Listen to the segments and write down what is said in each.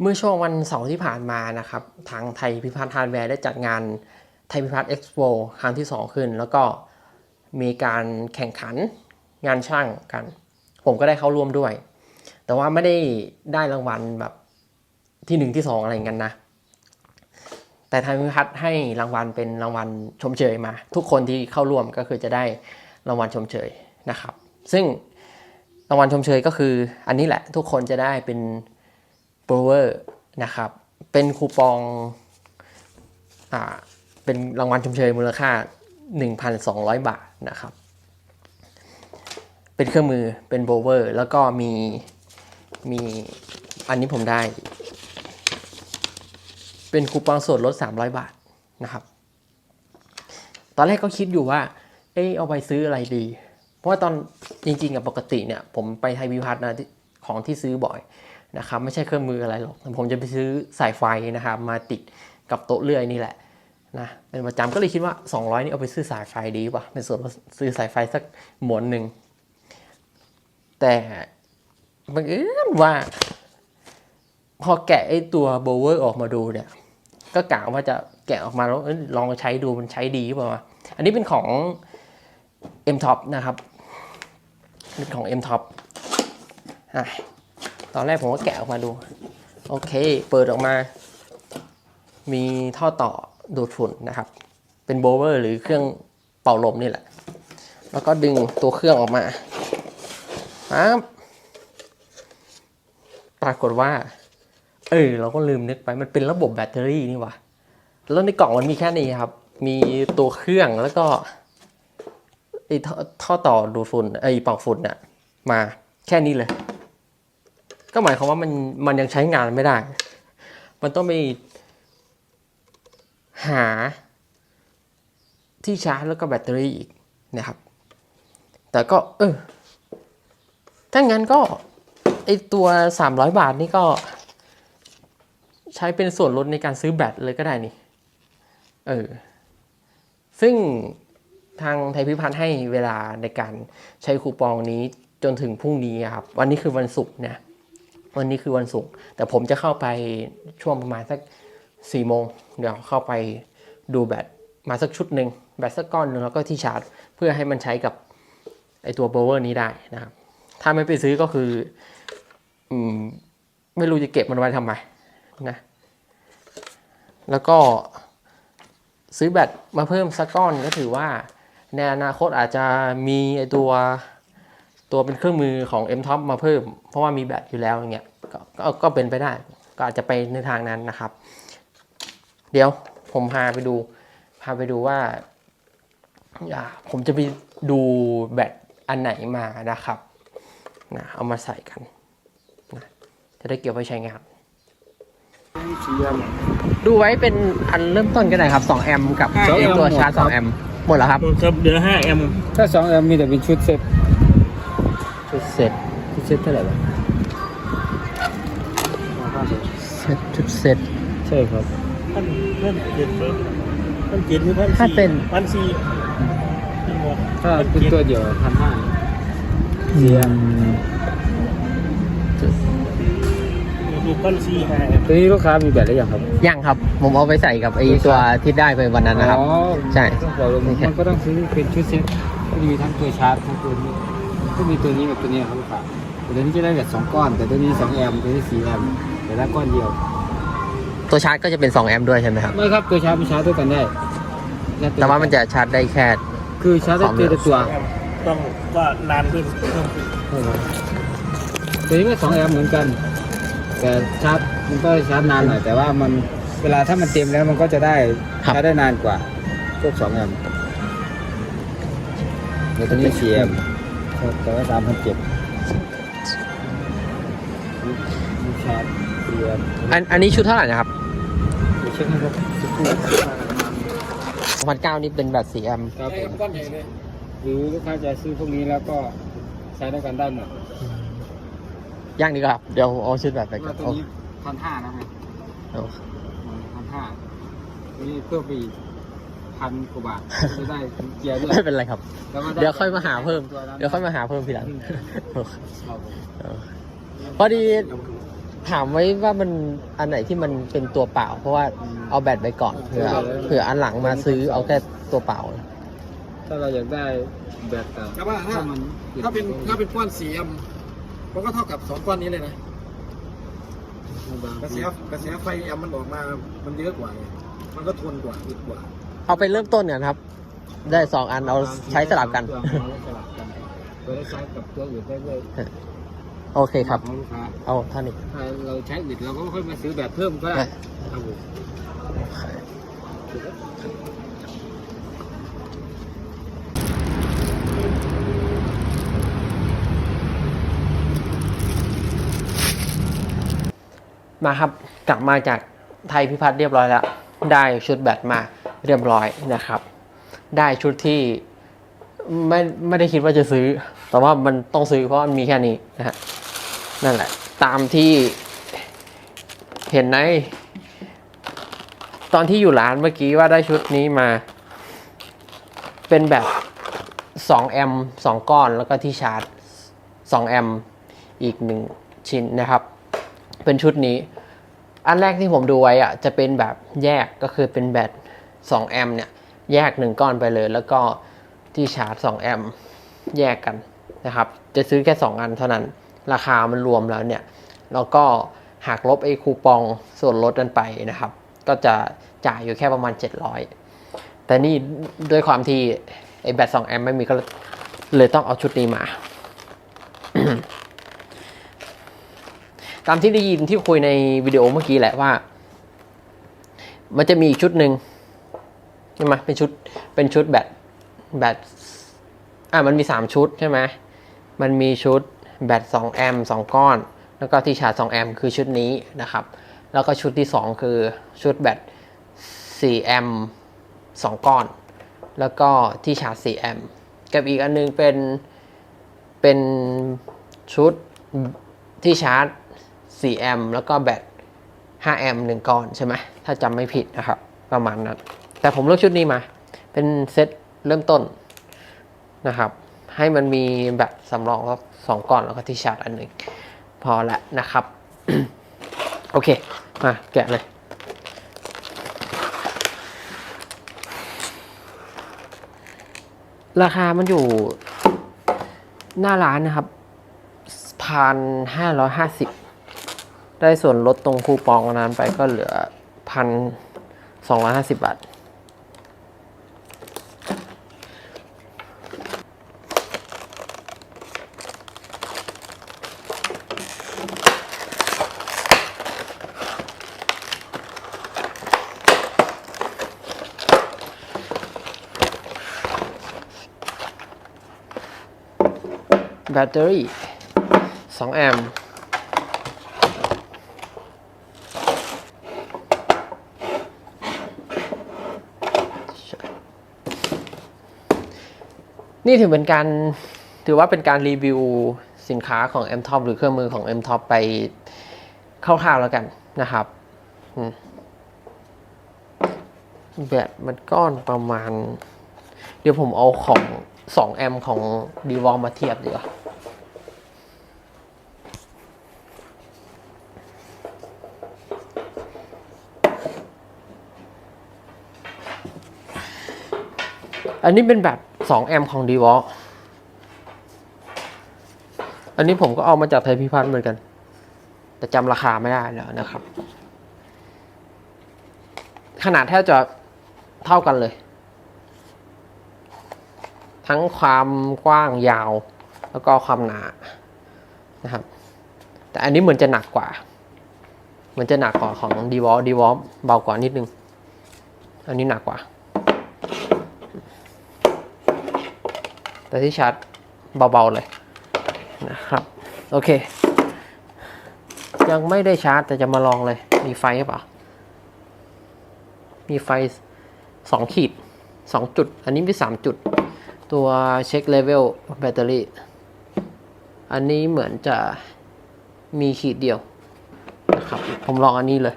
เมื่อช่วงวันเสาร์ที่ผ่านมานะครับ ทางไทยพิพัฒน์ฮาร์ดแวร์ได้จัดงานไทยพิพัฒน์เอ็กซ์โปครั้งที่ 2 ขึ้น แล้วก็มีการแข่งขันงานช่างกัน ผมก็ได้เข้าร่วมด้วย แต่ว่าไม่ได้ได้รางวัลแบบที่หนึ่งที่สองอะไรอย่างนั้นนะ แต่ไทยพิพัฒน์ให้รางวัลเป็นรางวัลชมเชยมา ทุกคนที่เข้าร่วมก็คือจะได้รางวัลชมเชยนะครับ ซึ่งรางวัลชมเชยก็คืออันนี้แหละทุกคนจะได้เป็น โบรเวอร์นะครับ เป็นคูปองอ่าเป็นรางวัลชมเชยมูลค่า 1,200 บาทนะครับ เป็นเครื่องมือเป็นโบเวอร์แล้วก็มีมีอันนี้ผมได้ เป็นคูปองส่วนลด 300 บาทนะครับ ตอนแรกก็คิดอยู่ว่า เอะเอาไปซื้ออะไรดี เพราะว่าตอนจริงๆกับปกติเนี่ย ผมไปไทยพิพัฒน์นะของที่ซื้อบ่อย นะครับไม่ใช่เครื่องมืออะไรหรอกผมจะไปซื้อสายไฟนะครับมาติดกับโต๊ะเลื่อยนี่แหละนะเป็นประจำก็เลยคิดว่า 200 นี่เอาไปซื้อสายไฟดีป่ะเป็นส่วนซื้อสายไฟสักหมวนหนึ่ง แต่บังเอิญว่า พอแกะไอ้ตัวโบเวอร์ออกมาดูเนี่ย ก็กะว่าจะแกะออกมาแล้วลองใช้ดูมันใช้ดีเปล่าวะอันนี้เป็นของ M Top นะครับเป็นของ M Top อะ ตอนแรกผมก็แกะออกมาดู โอเค เปิดออกมา มีท่อต่อดูดฝุ่นนะครับ เป็นโบเวอร์หรือเครื่องเป่าลมนี่แหละ แล้วก็ดึงตัวเครื่องออกมาปั๊บปรากฏว่า เออเราก็ลืมนึกไปมันเป็นระบบแบตเตอรี่นี่ว่าแล้วในกล่องมันมีแค่นี้ครับ มีตัวเครื่องแล้วก็ไอ้ท่อต่อดูดฝุ่นไอ้เป่าฝุ่นน่ะมาแค่นี้เลย ก็หมายความว่ามันมันยังใช้งานไม่ได้ มันต้องไปหาที่ชาร์จแล้วก็แบตเตอรี่อีกนะครับ แต่ก็เออถ้างั้นก็ไอตัว 300 บาทนี่ก็ ใช้เป็นส่วนลดในการซื้อแบตเลยก็ได้นี่ เออ ซึ่งทางไทยพิพัฒน์ให้เวลาในการใช้คูปองนี้จนถึงพรุ่งนี้ครับ วันนี้คือวันศุกร์เนี่ย วันนี้คือวันศุกร์แต่ผมจะเข้าไปช่วงประมาณสักสี่โมงเดี๋ยวเข้าไปดูแบตมาสักชุดหนึ่งแบตสักก้อนหนึ่งแล้วก็ที่ชาร์จ เพื่อให้มันใช้กับไอตัวโบเวอร์นี้ได้นะครับ ถ้าไม่ไปซื้อก็คืออืมไม่รู้จะเก็บมันไว้ทำไมนะแล้วก็ซื้อแบตมาเพิ่มสักก้อนก็ถือว่าในอนาคตอาจจะมีไอตัว ตัวเป็นเครื่องมือของ M Top มาเพิ่ม เพราะว่ามีแบตอยู่แล้วอย่างเงี้ยกก็ก็เป็นไปได้ ก็อาจจะไปในทางนั้นนะครับ เดี๋ยวผมพาไปดู พาไปดูว่าอ่าผมจะไปดูแบตอันไหนมานะครับนะเอามาใส่กันนะจะได้เก็บไว้ใช้งานดูไว้เป็นอันเริ่มต้นก็ได้ครับ2แอมป์กับ2ไอ้ตัวชาร์จ2แอมป์หมดแล้วครับ ครับเดือนห้าแอมถ้าสองแอมมีแต่เป็นชุดเซ็ตชุด เซ็ตชุดเซ็ตเท่าไหร่วะเซ็ตชุดเซ็ตใช่ครับพันพันเจ็ดพันเจ็ดหรือพันถ้าสี่เป็นพันสี่ถ้าเป็นตัวเดียวพันห้าเสียดูพันสี่ห้าตัวนี้ลูกค้ามีแบบหรือยังครับยังครับ ผมเอาไปใส่กับไอ้ตัวที่ได้ไปวันนั้นนะครับอ๋อใช่ต้องบอกเลยมันก็ต้องซื้อเป็นชุดเซ็ตก็จะมีทั้งตัวชาร์จทั้งตัวนี้ ก็มีตัวนี้กับตัวนี้ครับลูกค้าแต่ตัวนี้จะได้แบบสองก้อน แต่ตัวนี้สองแอมตัวนี้สี่แอมแต่ละก้อนเดียว ตัวชาร์จก็จะเป็น 2 แอมป์ด้วยใช่ไหมครับ ไม่ครับตัวชาร์จมีชาร์จด้วยกันได้ล้แต่ว่ามันจะชาร์จได้แค่ คือชาร์จได้ตัวละตัวต้องก็นานขึ้นเพิ่มขึ้นใช่ครับตัวนี้ก็สองแอมป์เหมือนกัน แต่ชาร์จมันก็ชาร์จนานหน่อยแต่ว่ามันเวลาถ้ามันเต็มแล้วมันก็จะได้ครับ ชาร์จได้นานกว่าพวกสองแอมป์เดี๋ยวตัวนี้สี่แอมป์ แต่ว่าสามพันเจ็ดชาร์จสี่แอมป์อันอันนี้ชุดเท่าไหร่นะครับเดี๋ยวเช็คให้ครับสักครู่2009นี่เป็นแบบ4แอมป์ครับผมหรือลูกค้าจะซื้อพวกนี้แล้วก็ใช้ด้วยกันได้หมดย่างดีกว่าครับเดี๋ยวเอาชุดแบบไปก่แล้อวนตัวนี้พันห้านะไหมเอาพันห้าตัวนี้เพิ่มไปอีก พันกว่าบาทจะได้เกียร์ด้วยไม่เป็นไรครับ แล้วก็ไเดี๋ยวค่อยมาหาเพิ่ม ตัวนั้น เดี๋ยวค่อยมาหาเพิ่มทีหลังครับผมเออพอดีถามไว้ว่ามันอันไหนที่มันเป็นตัวเปล่า เพราะว่าเอาแบตไปก่อนเผื่อเผื่ออันหลังมาซื้อเอาแค่ตัวเปล่า ถ้าเราอยากได้แบบเก่าแต่ว่าถ้า มันถ้าเป็นถ้าเป็นก้อนสีแอมมันก็เท่ากับสองก้อนนี้เลยนะบางกระแสกระแสไฟแอมมันออกมา มันเยอะกว่าไงมันก็ทนกว่าอึดกว่า เอาไปเริ่มต้นกันครับ ได้สองอันเอาใช้สลับกันตัวสลับกันตัวได้ใช้กับตัวอื่นได้ด้วยโอเคครับ ของลูกค้าเอาเท่านี้ ถ้าเราใช้อื่นเราก็ค่อยมาซื้อแบบเพิ่มก็ได้อะครับผมมาครับ กลับมาจากไทยพิพัฒน์เรียบร้อยแล้ว ได้ชุดแบตมา เรียบร้อยนะครับ ได้ชุดที่ไม่ไม่ได้คิดว่าจะซื้อ แต่ว่ามันต้องซื้อเพราะมันมีแค่นี้นะฮะนั่นแหละ ตามที่เห็นในตอนที่อยู่ร้านเมื่อกี้ว่าได้ชุดนี้มา เป็นแบบ2แอมป์2ก้อนแล้วก็ที่ชาร์จ2แอมป์อีก 1 ชิ้นนะครับ เป็นชุดนี้ อันแรกที่ผมดูไว้อะจะเป็นแบบแยกก็คือเป็นแบต 2 แอมป์เนี่ยแยก 1 ก้อนไปเลย แล้วก็ที่ชาร์จ 2 แอมป์แยกกันนะครับ จะซื้อแค่ 2 อันเท่านั้น ราคามันรวมแล้วเนี่ย แล้วก็หักลบไอ้คูปองส่วนลดกันไปนะครับ ก็จะจ่ายอยู่แค่ประมาณ 700 แต่นี่ด้วยความที่ไอ้แบต2แอมป์ไม่มีก็เลยต้องเอาชุดนี้มา ตามที่ได้ยินที่คุยในวิดีโอเมื่อกี้แหละว่า มันจะมีอีกชุดหนึ่ง ช่ไหมเป็นชุดเป็นชุดแบตแบตอะมันมีสามชุดใช่ไหมมันมีชุดแบต2แอมป์2ก้อน แล้วก็ที่ชาร์จ2แอมป์คือชุดนี้นะครับ แล้วก็ชุดที่ 2 คือชุดแบต4แอมป์2ก้อน แล้วก็ที่ชาร์จ4แอมป์กับอีกอันนึงเป็นเป็นชุดที่ชาร์จ4แอมป์แล้วก็แบต5แอมป์หนึ่งก้อนใช่ไหมถ้าจำไม่ผิดนะครับ ประมาณนั้น แต่ผมเลือกชุดนี้มา เป็นเซตเริ่มต้นนะครับ ให้มันมีแบตสำรองสักสองก้อนแล้วก็ที่ชาร์จอันหนึ่งพอละนะครับ โอเค มาแกะเลยราคามันอยู่หน้าร้านนะครับพันห้าร้อยห้าสิบได้ส่วนลดตรงคูปองอันนั้นไปก็เหลือพันสองร้อยห้าสิบบาท แบตเตอรี่2แอมป์นี่ถือเป็นการถือว่าเป็นการรีวิวสินค้าของ M Top หรือเครื่องมือของ M Top ไปคร่าวๆแล้วกันนะครับแบตมันก้อนประมาณ เดี๋ยวผมเอาของ 2 แอมของ d v o l มาเทียบดีกว่า อันนี้เป็นแบบ 2 แอมป์ของ d v o l อันนี้ผมก็เอามาจากไทยพิพัฒน์เหมือนกัน แต่จำราคาไม่ได้แล้วนะครับ ขนาดแทบจะเท่ากันเลย ทั้งความกว้างยาว แล้วก็ความหนานะครับ แต่อันนี้เหมือนจะหนักกว่า เหมือนจะหนักกว่าของ d v o l d v o l เบากว่านิดนึง อันนี้หนักกว่า แต่ที่ชาร์จเบาๆเลยนะครับโอเค ยังไม่ได้ชาร์จแต่จะมาลองเลย มีไฟหรือเปล่า มีไฟสองขีดสองจุด อันนี้มีสามจุด ตัวเช็คเลเวลแบตเตอรี่ อันนี้เหมือนจะมีขีดเดียวนะครับ ผมลองอันนี้เลย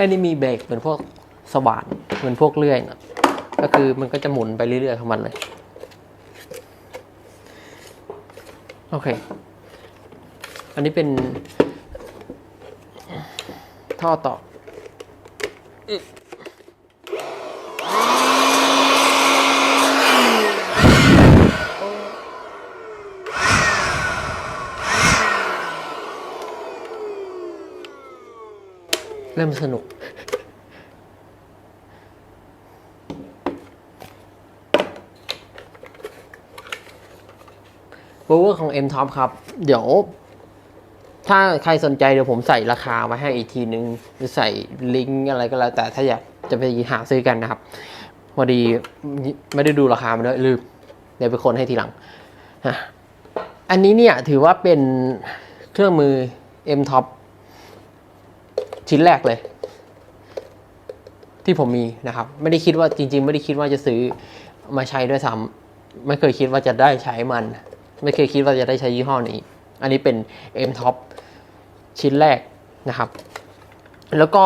ไม่ได้มีเบรกเหมือนพวกสว่านเหมือนพวกเลื่อยนะก็คือมันก็จะหมุนไปเรื่อยๆของมันเลยโอเค อันนี้เป็นท่อต่อ เริ่มสนุก โบเวอร์ของ M Top ครับ เดี๋ยว ถ้าใครสนใจเดี๋ยวผมใส่ราคาไว้ให้อีกทีนึง หรือใส่ลิงก์อะไรก็แล้ว แต่ถ้าอยากจะไปหาซื้อกันนะครับพอดีไม่ได้ดูราคามันด้วยลืมเดี๋ยวไปคนให้ทีหลัง อันนี้เนี่ยถือว่าเป็นเครื่องมือ M Top ชิ้นแรกเลย ที่ผมมีนะครับ ไม่ได้คิดว่าจริง ๆ ไม่ได้คิดว่าจะซื้อมาใช้ด้วยซ้ำไม่เคยคิดว่าจะได้ใช้มัน ไม่เคยคิดว่าจะได้ใช้ยี่ห้อนี้ อันนี้เป็น M Top ชิ้นแรกนะครับ แล้วก็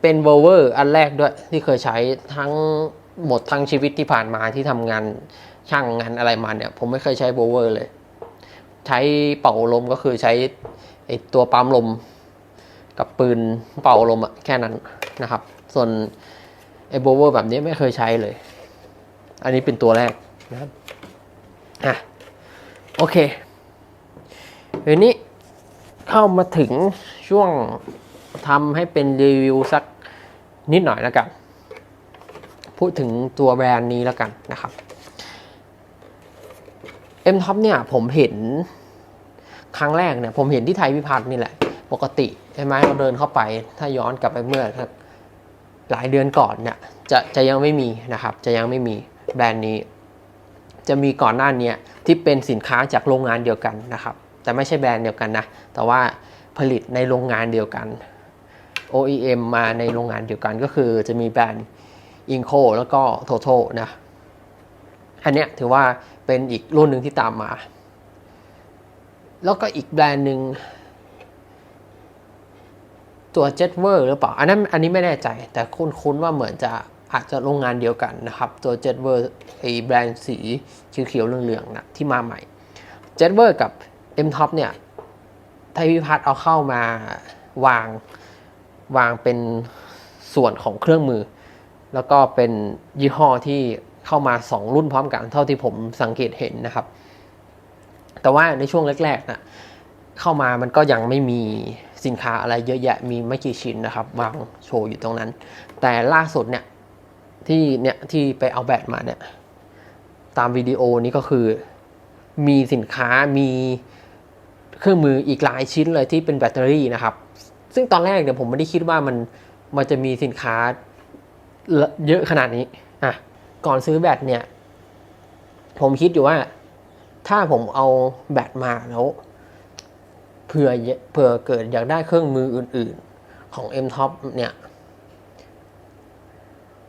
เป็นเวอร์เวอร์อันแรกด้วยที่เคยใช้ทั้งหมดทั้งชีวิตที่ผ่านมาที่ทำงานช่างงานอะไรมาเนี่ย ผมไม่เคยใช้เวอร์เวอร์เลย ใช้เป่าลมก็คือใช้ตัวปั๊มลม กับปืนเป่าลมอะแค่นั้นนะครับ ส่วนไอ้โบเวอร์แบบนี้ไม่เคยใช้เลย อันนี้เป็นตัวแรกนะครับอะโอเคทีนี้เข้ามาถึงช่วงทำให้เป็นรีวิวสักนิดหน่อยแล้วกัน พูดถึงตัวแบรนด์นี้แล้วกันนะครับ M Top เนี่ยผมเห็นครั้งแรกเนี่ยผมเห็นที่ไทยพิพัฒน์นี่แหละ ปกติ ใช่ไหมเราเดินเข้าไป ถ้าย้อนกลับไปเมื่อหลายเดือนก่อนเนี่ยจะจะยังไม่มีนะครับ จะยังไม่มีแบรนด์นี้ จะมีก่อนหน้านี้ที่เป็นสินค้าจากโรงงานเดียวกันนะครับ แต่ไม่ใช่แบรนด์เดียวกันนะ แต่ว่าผลิตในโรงงานเดียวกัน OEM มาในโรงงานเดียวกันก็คือจะมีแบรนด์ Inco แล้วก็ Toto นะ อันเนี้ยถือว่าเป็นอีกรุ่นหนึ่งที่ตามมา แล้วก็อีกแบรนด์หนึ่ง ตัว j e t w e r หรือเปล่า อันนั้นอันนี้ไม่แน่ใจ แต่คุ้นๆว่าเหมือนจะอาจจะโรงงานเดียวกันนะครับ ตัว j e t w e r ไอแบรนด์สีเขียวๆเหลืองๆนะที่มาใหม่ j e t w e r กับ M Top เนี่ยไทยพิพัฒน์เอาเข้ามาวางวางเป็นส่วนของเครื่องมือ แล้วก็เป็นยี่ห้อที่เข้ามา 2 รุ่นพร้อมกันเท่าที่ผมสังเกตเห็นนะครับ แต่ว่าในช่วงแรกๆนะเข้ามามันก็ยังไม่มี สินค้าอะไรเยอะแยะมีไม่กี่ชิ้นนะครับวางโชว์อยู่ตรงนั้น แต่ล่าสุดเนี่ยที่เนี่ยที่ไปเอาแบตมาเนี่ยตามวิดีโอนี้ก็คือมีสินค้ามีเครื่องมืออีกหลายชิ้นเลยที่เป็นแบตเตอรี่นะครับ ซึ่งตอนแรกเนี่ยผมไม่ได้คิดว่ามันมันจะมีสินค้าเยอะขนาดนี้อะก่อนซื้อแบตเนี่ย ผมคิดอยู่ว่าถ้าผมเอาแบตมาแล้ว เผื่อเผื่อเกิดอยากได้เครื่องมืออื่น ๆ ของ M Top เนี่ย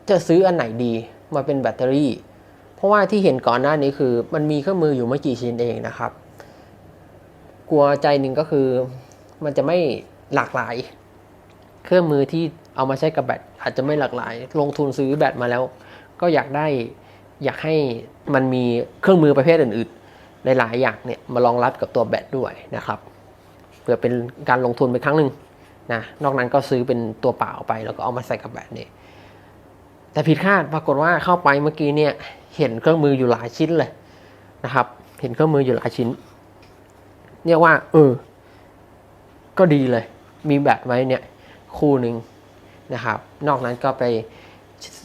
จะซื้ออันไหนดีมาเป็นแบตเตอรี่ เพราะว่าที่เห็นก่อนหน้านี้คือ มันมีเครื่องมืออยู่ไม่กี่ชิ้นเองนะครับ กลัวใจหนึ่งก็คือมันจะไม่หลากหลาย เครื่องมือที่เอามาใช้กับแบตอาจจะไม่หลากหลาย ลงทุนซื้อแบตมาแล้ว ก็อยากได้อยากให้มันมีเครื่องมือประเภทอื่นๆ หลายๆอย่างเนี่ยมารองรับกับตัวแบตด้วยนะครับ เพื่อเป็นการลงทุนไปครั้งหนึ่งนะนอกนั้นก็ซื้อเป็นตัวเปล่าไป แล้วก็เอามาใส่กับแบตเนี่ยแต่ผิดคาดปรากฏว่าเข้าไปเมื่อกี้เนี่ยเห็นเครื่องมืออยู่หลายชิ้นเลยนะครับ เห็นเครื่องมืออยู่หลายชิ้นเรียกว่าเออก็ดีเลย มีแบตไว้เนี่ยคู่หนึ่งนะครับ นอกนั้นก็ไป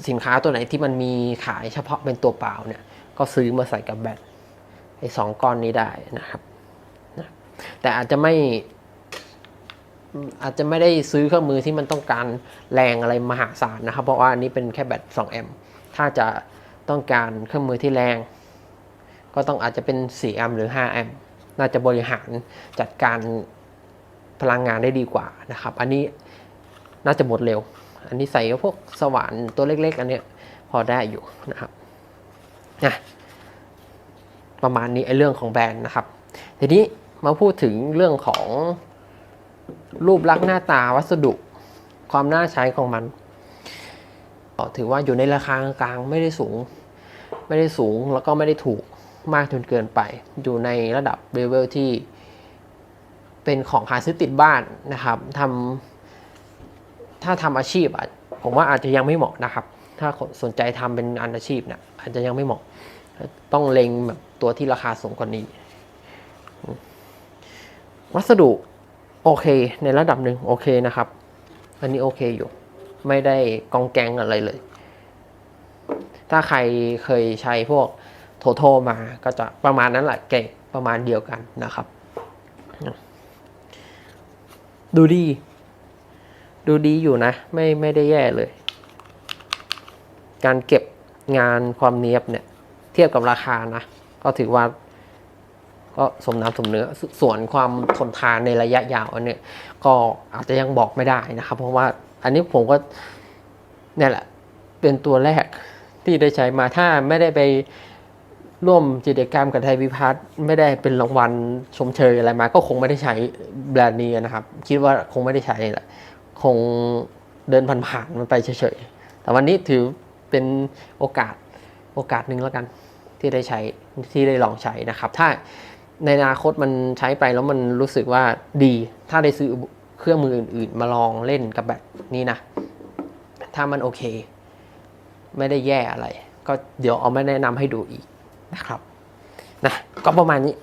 สินค้าตัวไหนที่มันมีขายเฉพาะเป็นตัวเปล่าเนี่ย ก็ซื้อมาใส่กับแบตไอ้สองก้อนนี้ได้นะครับ แต่อาจจะไม่อาจจะไม่ได้ซื้อเครื่องมือที่มันต้องการแรงอะไรมหาศาลนะครับ เพราะว่าอันนี้เป็นแค่แบต2แอมป์ถ้าจะต้องการเครื่องมือที่แรง ก็ต้องอาจจะเป็น4แอมป์หรือ5แอมป์น่าจะบริหารจัดการพลังงานได้ดีกว่านะครับ อันนี้น่าจะหมดเร็ว อันนี้ใส่กับพวกสว่านตัวเล็ก ๆ อันเนี้ยพอได้อยู่นะครับนะประมาณนี้ไอ้เรื่องของแบรนด์นะครับ ทีนี้ มาพูดถึงเรื่องของรูปลักษณ์หน้าตาวัสดุความน่าใช้ของมัน ถือว่าอยู่ในราคากลางไม่ได้สูง ไม่ได้สูงแล้วก็ไม่ได้ถูกมากจนเกินไป อยู่ในระดับเลเวลที่เป็นของหาซื้อติดบ้านนะครับทำถ้าทำอาชีพผมว่าอาจจะยังไม่เหมาะนะครับ ถ้าสนใจทำเป็นอาชีพนี่ยอาจจะยังไม่เหมาะ ต้องเล็งแบบตัวที่ราคาสูงกว่านี้ วัสดุโอเค ในระดับหนึ่งโอเคนะครับ อันนี้โอเคอยู่ ไม่ได้กองแกงอะไรเลย ถ้าใครเคยใช้พวกโทโทมาก็จะประมาณนั้นแหละเก่งประมาณเดียวกันนะครับ ดูดี ดูดีอยู่นะ ไม่ไม่ได้แย่เลย การเก็บงานความเนียบเนี่ย เทียบกับราคานะ ก็ถือว่า ก็สมน้ำสมเนื้อส่วนความทนทานในระยะยาวอันเนี้ยก็อาจจะยังบอกไม่ได้นะครับ เพราะว่าอันนี้ผมก็เนี่ยแหละเป็นตัวแรกที่ได้ใช้มาถ้าไม่ได้ไปร่วมกิจกรรมกับไทยพิพัฒน์ไม่ได้เป็นรางวัลชมเชยอะไรมา ก็คงไม่ได้ใช้แบรนด์นี้นะครับ คิดว่าคงไม่ได้ใช้แหละคงเดินผ่านๆมันไปเฉยๆแต่วันนี้ถือเป็นโอกาสโอกาสหนึ่งแล้วกันที่ได้ใช้ที่ได้ลองใช้นะครับ ถ้า ในอนาคตมันใช้ไปแล้วมันรู้สึกว่าดี ถ้าได้ซื้อเครื่องมืออื่น ๆ มาลองเล่นกับแบบนี้นะ ถ้ามันโอเค ไม่ได้แย่อะไร ก็เดี๋ยวเอามาแนะนำให้ดูอีกนะครับนะก็ประมาณนี้